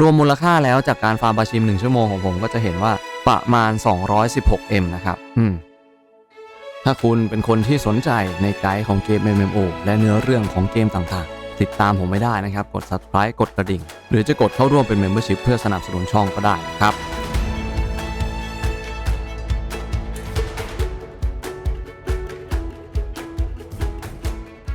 รวมมูลค่าแล้วจากการฟาร์มบาชิม 1 ชั่วโมงของผมก็จะเห็นว่าประมาณ 216M นะครับ อืม ถ้าคุณเป็นคนที่สนใจในไกด์ของเกม MMO และเนื้อเรื่องของเกมต่างๆ ติดตามผมไม่ได้นะครับ กด subscribe กดกระดิ่ง หรือจะกดเข้าร่วมเป็น membership เพื่อสนับสนุนช่องก็ได้นะครับ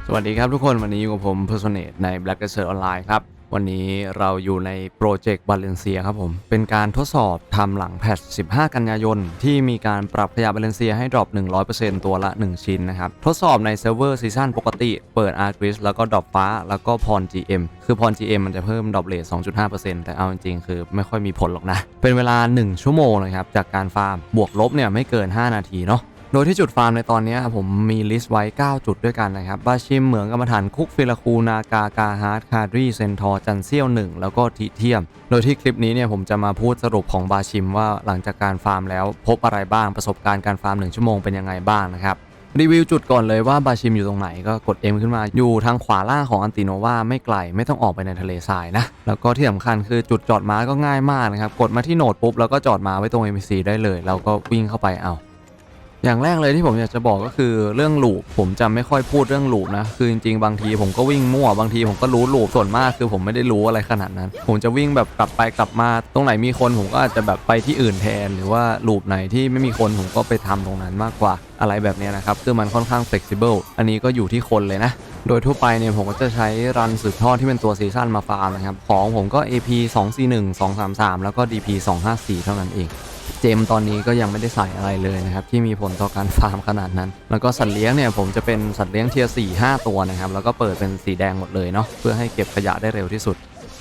สวัสดีครับทุกคนวันนี้อยู่กับผม Personate ใน Black Desert Online ครับ วันนี้เราอยู่ในโปรเจกต์บาเลนเซียครับผม เป็นการทดสอบทำหลังแพทช15 กันยายน ที่มีการปรับขยะบาเลนเซียให้ดรอป 100%ตัวละ 1 ชิ้นนะครับ ทดสอบในเซิร์ฟเวอร์ซีซั่นปกติ เปิด a r g r i s แล้วก็ดรอปฟ้า แล้วก็พร GM คือพร GM มันจะเพิ่มดรอปเลท2.5%แต่เอาจริงๆ คือไม่ค่อยมีผลหรอกนะ เป็นเวลา 1 ชั่วโมงนะครับจากการฟาร์ม บวกลบเนี่ยไม่เกิน 5 นาทีเนาะ โดยที่จุดฟาร์มในตอนนี้ครับผมมีลิสต์ไว้ 9 จุดด้วยกันนะครับ บาชิมเหมืองกรรมฐานคุกฟิลคูนากากาฮาร์ดคาดรีเซนทอร์จันเซียวหนึ่งแล้วก็ทีเทียม โดยที่คลิปนี้เนี่ยผมจะมาพูดสรุปของบาชิมว่าหลังจากการฟาร์มแล้วพบอะไรบ้างประสบการณ์การฟาร์ม 1 ชั่วโมงเป็นยังไงบ้างนะครับรีวิวจุดก่อนเลยว่าบาชิมอยู่ตรงไหนก็กด M ขึ้นมาอยู่ทางขวาล่างของอันติโนวาไม่ไกลไม่ต้องออกไปในทะเลทรายนะ แล้วก็ที่สำคัญคือจุดจอดม้าก็ง่ายมากนะครับ กดมาที่โหนดปุ๊บแล้วก็จอดม้าไว้ตรง NPC ได้เลยแล้วก็วิ่งเข้าไปเอา อย่างแรกเลยที่ผมอยากจะบอกก็คือเรื่องลูปผมจะไม่ค่อยพูดเรื่องลูปนะ คือจริงๆบางทีผมก็วิ่งมั่วบางทีผมก็รู้ลูปส่วนมากคือผมไม่ได้รู้อะไรขนาดนั้น ผมจะวิ่งแบบกลับไปกลับมาตรงไหนมีคนผมก็อาจจะแบบไปที่อื่นแทน หรือว่าลูปไหนที่ไม่มีคนผมก็ไปทำตรงนั้นมากกว่าอะไรแบบนี้นะครับคือมันค่อนข้าง flexible อันนี้ก็อยู่ที่คนเลยนะโดยทั่วไปเนี่ยผมก็จะใช้รันสืบทอดที่เป็นตัวซีซั่นมาฟาร์มนะครับ ของผมก็ AP 241 233 แล้วก็ DP 254 เท่านั้นเอง เจมตอนนี้ก็ยังไม่ได้ใส่อะไรเลยนะครับที่มีผลต่อการฟาร์มขนาดนั้น แล้วก็สัตว์เลี้ยงเนี่ยผมจะเป็นสัตว์เลี้ยงเทียร์4 5ตัวนะครับแล้วก็เปิดเป็นสีแดงหมดเลยเนาะเพื่อให้เก็บขยะได้เร็วที่สุด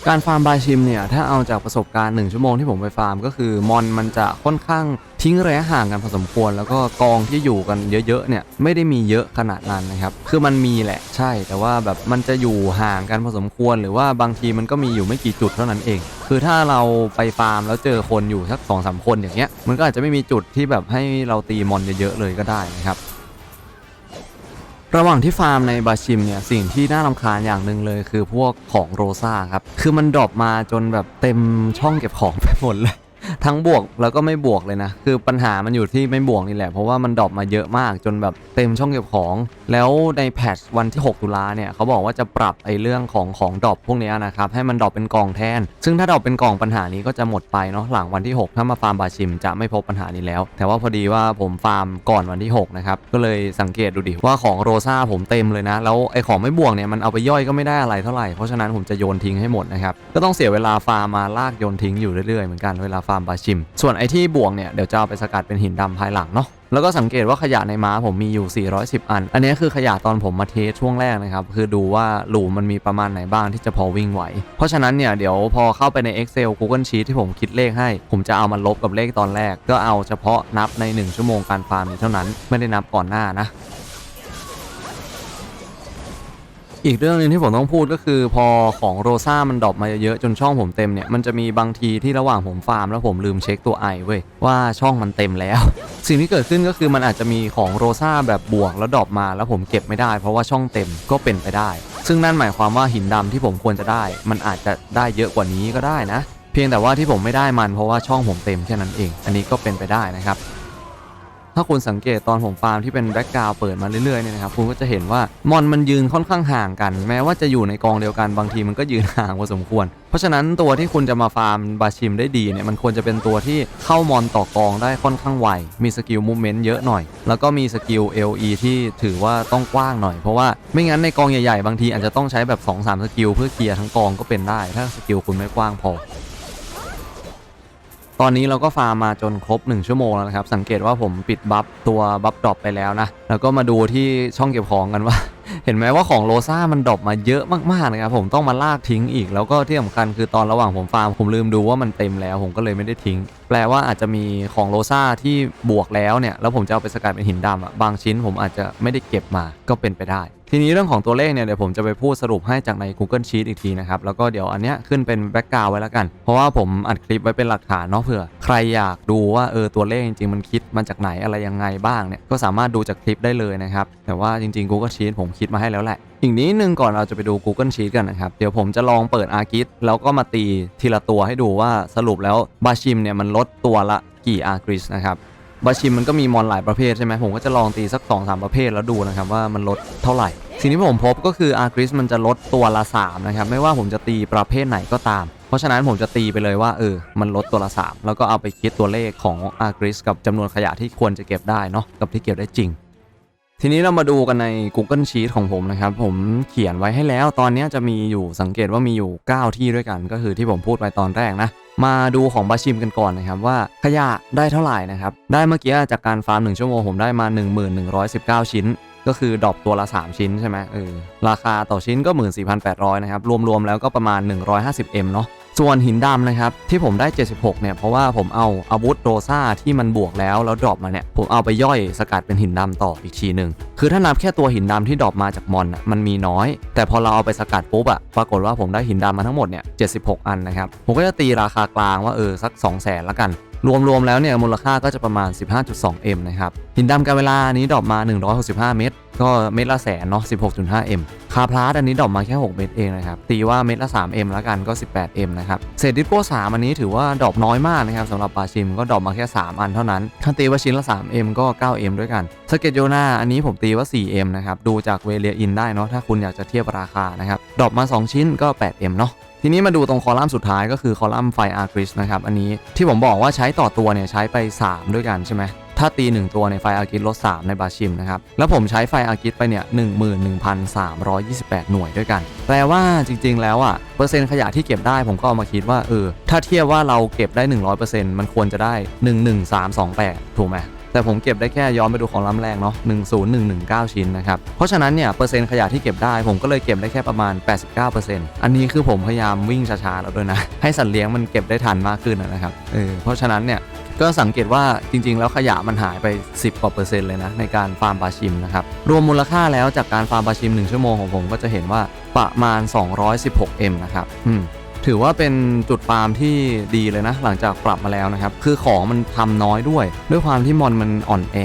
การฟาร์มบายชิมเนี่ย ถ้าเอาจากประสบการณ์ 1 ชั่วโมงที่ผมไปฟาร์มก็คือมอนมันจะค่อนข้างทิ้งระยะห่างกันพอสมควร แล้วก็กองที่อยู่กันเยอะๆเนี่ยไม่ได้มีเยอะขนาดนั้นนะครับ คือมันมีแหละใช่ แต่ว่าแบบมันจะอยู่ห่างกันพอสมควร หรือว่าบางทีมันก็มีอยู่ไม่กี่จุดเท่านั้นเอง คือถ้าเราไปฟาร์มแล้วเจอคนอยู่สัก2อสคนอย่างเงี้ยมันก็อาจจะไม่มีจุดที่แบบให้เราตีมอนเยอะๆเลยก็ได้นะครับ ระหว่างที่ฟาร์มในบาชิมเนี่ยสิ่งที่น่ารำคาญอย่างหนึ่งเลยคือพวกของโรซ่าครับ คือมันดรอปมาจนแบบเต็มช่องเก็บของไปหมดเลย ทั้งบวกแล้วก็ไม่บวกเลยนะ คือปัญหามันอยู่ที่ไม่บวกนี่แหละ เพราะว่ามันดรอปมาเยอะมากจนแบบเต็มช่องเก็บของ แล้วในแพทช์วันที่ 6 ตุลาเนี่ยเขาบอกว่าจะปรับไอ้เรื่องของของดรอปพวกนี้นะครับให้มันดรอปเป็นกองแทน ซึ่งถ้าดรอปเป็นกองปัญหานี้ก็จะหมดไปเนาะหลังวันที่ 6 ถ้ามาฟาร์มบาชิมจะไม่พบปัญหานี้แล้ว แต่ว่าพอดีว่าผมฟาร์มก่อนวันที่6นะครับก็เลยสังเกตดูดิว่าของโรซ่าผมเต็มเลยนะแล้วไอ้ของไม่บวกเนี่ยมันเอาไปย่อยก็ไม่ได้อะไรเท่าไหร่เพราะฉะนั้นผมจะโยนทิ้งให้หมดนะครับก็ต้องเสียเวลาฟาร์มมาลากโยนทิ้งอยู่เรื่อยๆเหมือนกันเวลาฟาร์มบาชิม ส่วนไอที่บวกเนี่ยเดี๋ยวจะเอาไปสกัดเป็นหินดำภายหลังเนาะแล้วก็สังเกตว่าขยะในม้าผมมีอยู่ 410 อัน อันนี้คือขยะตอนผมมาเทสช่วงแรกนะครับ คือดูว่าหลุมมันมีประมาณไหนบ้างที่จะพอวิ่งไหว เพราะฉะนั้นเนี่ยเดี๋ยวพอเข้าไปใน Excel Google Sheet ที่ผมคิดเลขให้ ผมจะเอามาลบกับเลขตอนแรก ก็เอาเฉพาะนับใน 1 ชั่วโมงการฟาร์มนี้เท่านั้น ไม่ได้นับก่อนหน้านะ อีกเรื่องหนึงที่ผมต้องพูดก็คือพอของโรซ่ามันดรอปมาเยอะๆจนช่องผมเต็มเนี่ยมันจะมีบางทีที่ระหว่างผมฟาร์มแล้วผมลืมเช็คตัวไอเว้ยว่าช่องมันเต็มแล้ว สิ่งที่เกิดขึ้นก็คือมันอาจจะมีของโรซ่าแบบบวกแล้วดรอปมาแล้วผมเก็บไม่ได้ เพราะว่าช่องเต็มก็เป็นไปได้ ซึ่งนั่นหมายความว่าหินดำที่ผมควรจะได้ มันอาจจะได้เยอะกว่านี้ก็ได้นะ เพียงแต่ว่าที่ผมไม่ได้มันเพราะว่าช่องผมเต็มแค่นั้นเอง อันนี้ก็เป็นไปได้นะครับ ถ้าคุณสังเกตตอนผมฟาร์มที่เป็นแบ็กกราวเปิดมาเรื่อยๆเนี่ยนะครับคุณก็จะเห็นว่ามอนมันยืนค่อนข้างห่างกัน แม้ว่าจะอยู่ในกองเดียวกันบางทีมันก็ยืนห่างพอสมควร เพราะฉะนั้นตัวที่คุณจะมาฟาร์มบาชิมได้ดีเนี่ยมันควรจะเป็นตัวที่เข้ามอนต่อกองได้ค่อนข้างไวมีสกิลมูเมนต์เยอะหน่อย แล้วก็มีสกิล LE ที่ถือว่าต้องกว้างหน่อย เพราะว่าไม่งั้นในกองใหญ่ๆ บางทีอาจจะต้องใช้แบบ 2-3 สกิลเพื่อเคลียร์ทั้งกองก็เป็นได้ ถ้าสกิลคุณไม่กว้างพอ ตอนนี้เราก็ฟาร์มมาจนครบ 1 ชั่วโมงแล้วนะครับ สังเกตว่าผมปิดบัฟตัวบัฟดรอปไปแล้วนะ แล้วก็มาดูที่ช่องเก็บของกันว่า เห็นไหมว่าของโรซ่ามันดรอปมาเยอะมากๆนะครับผมต้องมาลากทิ้งอีก แล้วก็ที่สำคัญคือตอนระหว่างผมฟาร์มผมลืมดูว่ามันเต็มแล้ว ผมก็เลยไม่ได้ทิ้ง แปลว่าอาจจะมีของโรซ่าที่บวกแล้วเนี่ยแล้วผมจะเอาไปสกัดเป็นหินดำอะบางชิ้นผมอาจจะไม่ได้เก็บมาก็เป็นไปได้ ทีนี้เรื่องของตัวเลขเนี่ยเดี๋ยวผมจะไปพูดสรุปให้จากใน Google Sheet อีกทีนะครับ แล้วก็เดี๋ยวอันเนี้ยขึ้นเป็นแบ็กกราวไว้แล้วกัน เพราะว่าผมอัดคลิปไว้เป็นหลักฐานเนาะเผื่อ ใครอยากดูว่าเออตัวเลขจริงๆมันคิดมาจากไหนอะไรยังไงบ้างเนี่ยก็สามารถดูจากคลิปได้เลยนะครับแต่ว่าจริงๆ Google Sheet ผมคิดมาให้แล้วแหละ อีกนิดนึงก่อนเราจะไปดู Google Sheet กันนะครับ เดี๋ยวผมจะลองเปิด ArcGIS แล้วก็มาตีทีละตัวให้ดูว่าสรุปแล้วบาชิมเนี่ยมันลดตัวละกี่ ArcGIS นะครับบาชิมมันก็มีมอนหลายประเภทใช่ไหมผมก็จะลองตีสัก2-3ประเภทแล้วดูนะครับว่ามันลดเท่าไหร่ สิ่งที่ผมพบก็คือ ArcGIS มันจะลดตัวละ3นะครับไม่ว่าผมจะตีประเภทไหนก็ตาม เพราะฉะนั้นผมจะตีไปเลยว่าเออมันลดตัวละ 3 แล้วก็เอาไปคิดตัวเลขของ ArcGIS กับจำนวนขยะที่ควรจะเก็บได้เนาะกับที่เก็บได้จริง ทีนี้เรามาดูกันใน Google Sheet ของผมนะครับ ผมเขียนไว้ให้แล้ว ตอนนี้จะมีอยู่สังเกตว่ามีอยู่ 9 ที่ด้วยกัน ก็คือที่ผมพูดไปตอนแรกนะ มาดูของบาชิมกันก่อนนะครับว่าขยะได้เท่าไหร่นะครับ ได้เมื่อกี้จากการฟาร์ม 1 ชั่วโมงผมได้มา 1119 ชิ้น ก็คือดรอปตัวละ 3 ชิ้นใช่ไหมเออราคาต่อชิ้นก็ 14,800 นะครับ รวม ๆ แล้วก็ประมาณ 150M เนาะส่วนหินดำนะครับ ที่ผมได้ 76 เนี่ย เพราะว่าผมเอาอาวุธโรซ่าที่มันบวกแล้ว แล้วดรอปมาเนี่ย ผมเอาไปย่อยสกัดเป็นหินดำต่ออีกทีหนึ่งคือถ้านับแค่ตัวหินดำที่ดรอปมาจากมอนอะมันมีน้อย แต่พอเราเอาไปสกัดปุ๊บอะปรากฏว่าผมได้หินดำมาทั้งหมดเนี่ย 76 อันนะครับ ผมก็จะตีราคากลางว่าเออสัก 2 0 0 0 0 0ละกัน รวมๆแล้วเนี่ยมูลค่าก็จะประมาณ 15.2M นะครับหินดำกาเวลานี้ดรอปมา 165 เม็ดก็เม็ดละแสนเนาะ 16.5M คาพลาสอันนี้ดรอปมาแค่ 6 เม็ดเองนะครับ ตีว่าเม็ดละ 3M แล้วกันก็ 18M นะครับเศษดิโก้3อันนี้ถือว่าดรอปน้อยมากนะครับสำหรับปลาชิมก็ดรอปมาแค่ 3 อันเท่านั้นถ้าตีว่าชิ้นละ 3M ก็ 9M ด้วยกันสเกตโยนาอันนี้ผมตีว่า 4M นะครับดูจากเวเลียอินได้เนาะถ้าคุณอยากจะเทียบราคานะครับดรอปมา 2 ชิ้นก็ 8M เนาะ ทีนี้มาดูตรงคอลัมน์สุดท้ายก็คือคอลัมน์ไฟอาร์กริสนะครับ อันนี้ที่ผมบอกว่าใช้ต่อตัวเนี่ยใช้ไป 3 ด้วยกันใช่ไหมถ้าตี 1 ตัวในไฟอาร์กิสลด 3 ในบาชิมนะครับ แล้วผมใช้ไฟอาร์กิสไปเนี่ย 11,328 หน่วยด้วยกัน แปลว่าจริงๆ แล้วอะ เปอร์เซ็นต์ขยะที่เก็บได้ผมก็เอามาคิดว่า เออ ถ้าเทียบว่าเราเก็บได้ 100%มันควรจะได้ 11328 ถูกไหม แต่ผมเก็บได้แค่ย้อนไปดูของล้ำแรกเนาะ10119 ชิ้นนะครับ เพราะฉะนั้นเนี่ยเปอร์เซ็นต์ขยะที่เก็บได้ผมก็เลยเก็บได้แค่ประมาณ 89%อันนี้คือผมพยายามวิ่งช้าๆแล้วด้วยนะ ให้สัตว์เลี้ยงมันเก็บได้ทันมากขึ้นนะครับเออเพราะฉะนั้นเนี่ยก็สังเกตว่าจริงๆ แล้วขยะมันหายไป 10กว่าเปอร์เซ็นต์เลยนะในการฟาร์มปลาชิมนะครับ รวมมูลค่าแล้วจากการฟาร์มปลาชิม 1 ชั่วโมงของผมก็จะเห็นว่าประมาณ 216M นะครับ อืม ถือว่าเป็นจุดฟาร์มที่ดีเลยนะ หลังจากปรับมาแล้วนะครับ คือของมันทำน้อยด้วย ด้วยความที่มอนมันอ่อนแอ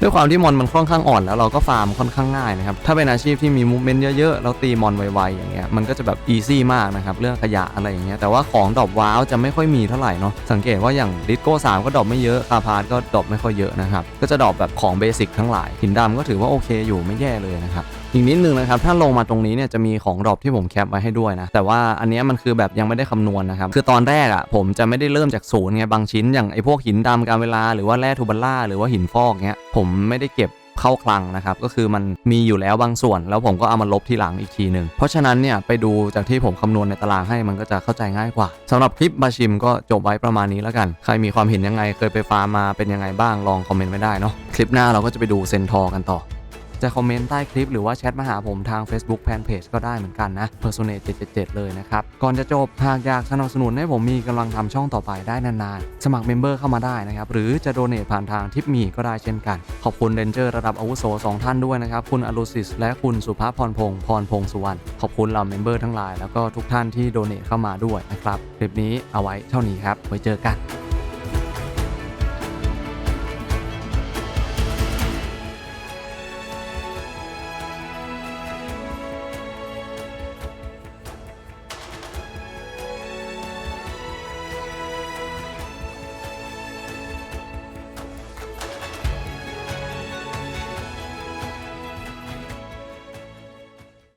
ด้วยความที่มอนมันค่อนข้างอ่อนแล้วเราก็ฟาร์มค่อนข้างง่ายนะครับ ถ้าเป็นอาชีพที่มีมูฟเมนต์เยอะๆ แล้วตีมอนไวๆอย่างเงี้ย มันก็จะแบบอีซี่มากนะครับ เรื่องขยะอะไรอย่างเงี้ย แต่ว่าของดรอปว้าวจะไม่ค่อยมีเท่าไหร่เนาะ สังเกตว่าอย่างดิสโก้3ก็ดรอปไม่เยอะคาพาร์ก็ดรอปไม่ค่อยเยอะนะครับ ก็จะดรอปแบบของเบสิกทั้งหลายหินดำก็ถือว่าโอเคอยู่ไม่แย่เลยนะครับ อีกนิดนึงนะครับถ้าลงมาตรงนี้เนี่ยจะมีของดรอปที่ผมแคปไว้ให้ด้วยนะแต่ว่าอันนี้มันคือแบบยังไม่ได้คำนวณนะครับคือตอนแรกอะผมจะไม่ได้เริ่มจากศูนย์ไงบางชิ้นอย่างไอ้พวกหินดำการเวลาหรือว่าแร่ทูบัลล่าหรือว่าหินฟอกเงี้ยผมไม่ได้เก็บเข้าคลังนะครับก็คือมันมีอยู่แล้วบางส่วน แล้วผมก็เอามาลบทีหลังอีกทีหนึ่งเพราะฉะนั้นเนี่ยไปดูจากที่ผมคำนวณในตารางให้มันก็จะเข้าใจง่ายกว่าสำหรับคลิปบาชิมก็จบไว้ประมาณนี้แล้วกัน ใครมีความเห็นยังไงเคยไปฟาร์มมาเป็นยังไงบ้างลองคอมเมนต์ไว้ได้เนาะคลิปหน้าเราก็จะไปดูเซนทอกันต่อ จะคอมเมนต์ใต้คลิปหรือว่าแชทมาหาผมทาง Facebook Fanpage ก็ได้เหมือนกันนะ Personate 777 เลยนะครับ ก่อนจะจบหากอยากสนับสนุนให้ผมมีกำลังทำช่องต่อไปได้นานๆ สมัครเมมเบอร์เข้ามาได้นะครับ หรือจะโดเน a ผ่านทางทิปมีก็ได้เช่นกัน ขอบคุณเรนเจอร์ระดับอาวุโส2ท่านด้วยนะครับ คุณอลูซิส และคุณสุภาพพรพงศ์พรพงศ์สุวรรณขอบคุณเหล่าเมมเบอร์ทั้งหลายแล้วก็ทุกท่านที่โดเน a เข้ามาด้วยนะครับคลิปนี้เอาไว้เท่านี้ครับไว้เจอกัน